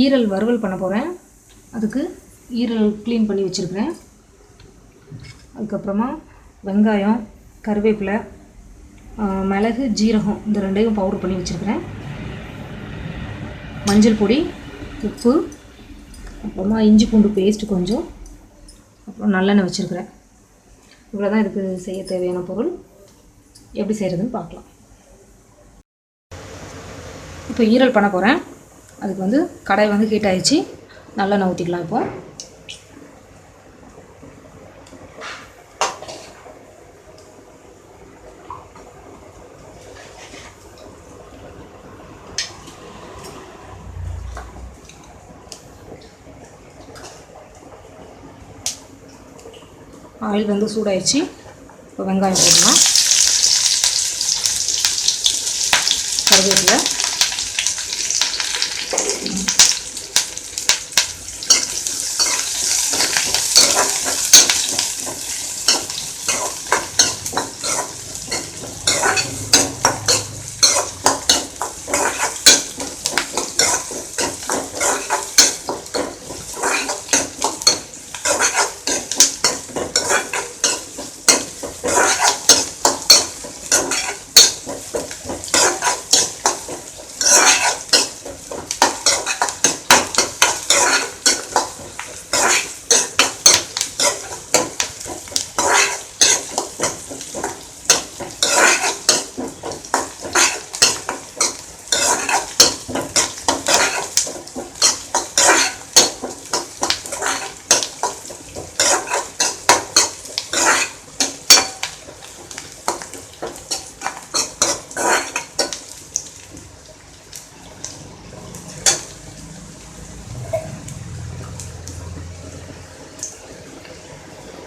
ஈரல் வறுவல் பண்ண போகிறேன் அதுக்கு ஈரல் க்ளீன் பண்ணி வச்சுருக்கிறேன். அதுக்கப்புறமா வெங்காயம் கருவேப்பிலை மிளகு ஜீரகம் இந்த ரெண்டையும் பவுடர் பண்ணி வச்சுருக்கிறேன். மஞ்சள் பொடி உப்பு அப்புறமா இஞ்சி பூண்டு பேஸ்ட்டு கொஞ்சம் அப்புறம் நல்லெண்ணெய் வச்சுருக்கிறேன். இவ்வளோ தான் இதுக்கு செய்ய தேவையான பொருள். எப்படி செய்கிறதுன்னு பார்க்கலாம். இப்போ ஈரல் பண்ண போகிறேன் அதுக்கு வந்து கடாய் வந்து ஹீட் ஆகிடுச்சு நல்லெண்ணெய் ஊற்றிக்கலாம் இப்போ. ஆயில் வந்து சூடாயிடுச்சு. இப்போ வெங்காயம் போடலாம். கருவேப்பிலை.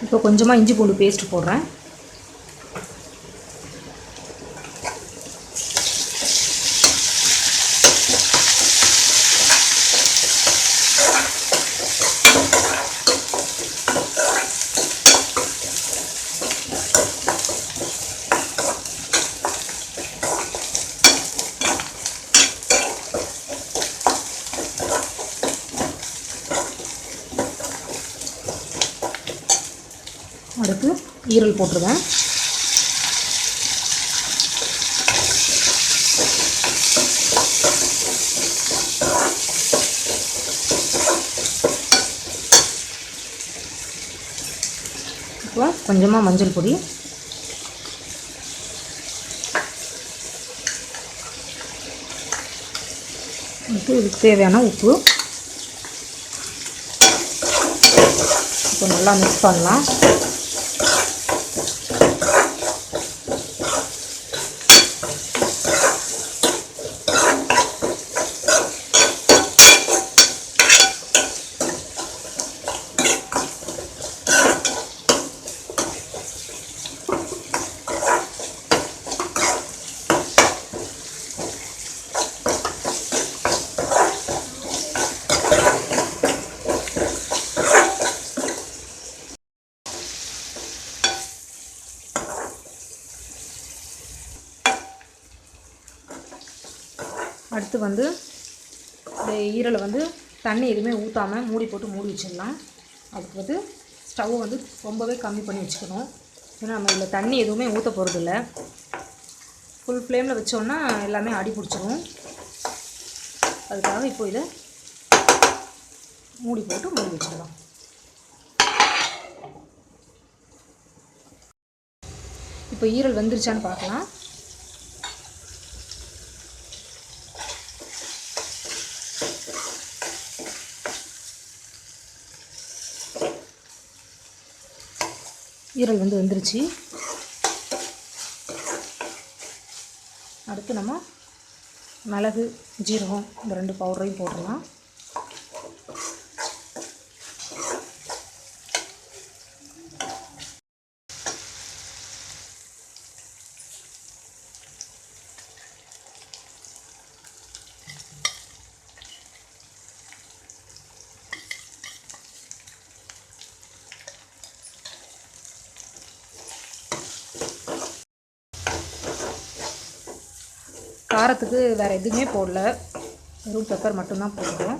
இப்போ கொஞ்சமாக இஞ்சி பூண்டு பேஸ்ட் போடுறேன். அடுத்து ஈரல் போட்டுருவேன். இப்போ கொஞ்சமாக மஞ்சள் பொடி. அடுத்து இதுக்கு தேவையான உப்பு. இப்போ நல்லா மிக்ஸ் பண்ணலாம். அடுத்து வந்து இந்த ஈரலை வந்து தண்ணி எதுவுமே ஊற்றாமல் மூடி போட்டு மூடி வச்சிடலாம். அதுக்கு வந்து ஸ்டவ்வை வந்து ரொம்பவே கம்மி பண்ணி வச்சுக்கணும். ஏன்னா நம்ம இதில் தண்ணி எதுவுமே ஊற்ற போகிறதில்ல ஃபுல் ஃப்ளேமில் வச்சோன்னா எல்லாமே அடி பிடிச்சிரும். அதுக்காக இப்போ இதை மூடி போட்டு மூடி வச்சிடலாம். இப்போ ஈரல் வந்துருச்சான்னு பார்க்கலாம். ஈரல் வந்து வந்துருச்சு. அடுத்து நம்ம மிளகு ஜீரகம் இந்த ரெண்டு பவுடரையும் போட்டுடலாம். காரத்துக்கு வேறு எதுவுமே போடல. வெறும் பெப்பர் மட்டும்தான் போடுறோம்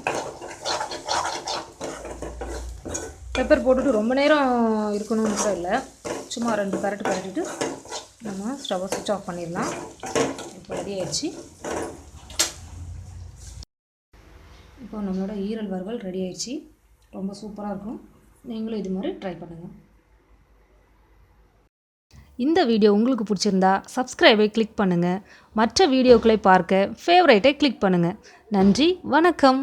பெப்பர் போட்டுட்டு ரொம்ப நேரம் இருக்கணும்னு கூட இல்லை. சும்மா ரெண்டு கரட்டு கரட்டிட்டு நம்ம ஸ்டவ்வை சுவிட்ச் ஆஃப் பண்ணிடலாம். இப்போ ரெடி ஆயிடுச்சு. இப்போ நம்மளோட ஈரல் வறுவல் ரெடி ஆயிடுச்சு. ரொம்ப சூப்பராக இருக்கும். நீங்களும் இது மாதிரி ட்ரை பண்ணுங்கள் இந்த வீடியோ உங்களுக்கு பிடிச்சிருந்தா சப்ஸ்கிரைபை கிளிக் பண்ணுங்கள் மற்ற வீடியோக்களை பார்க்க ஃபேவரைட்டை கிளிக் பண்ணுங்கள் நன்றி வணக்கம்.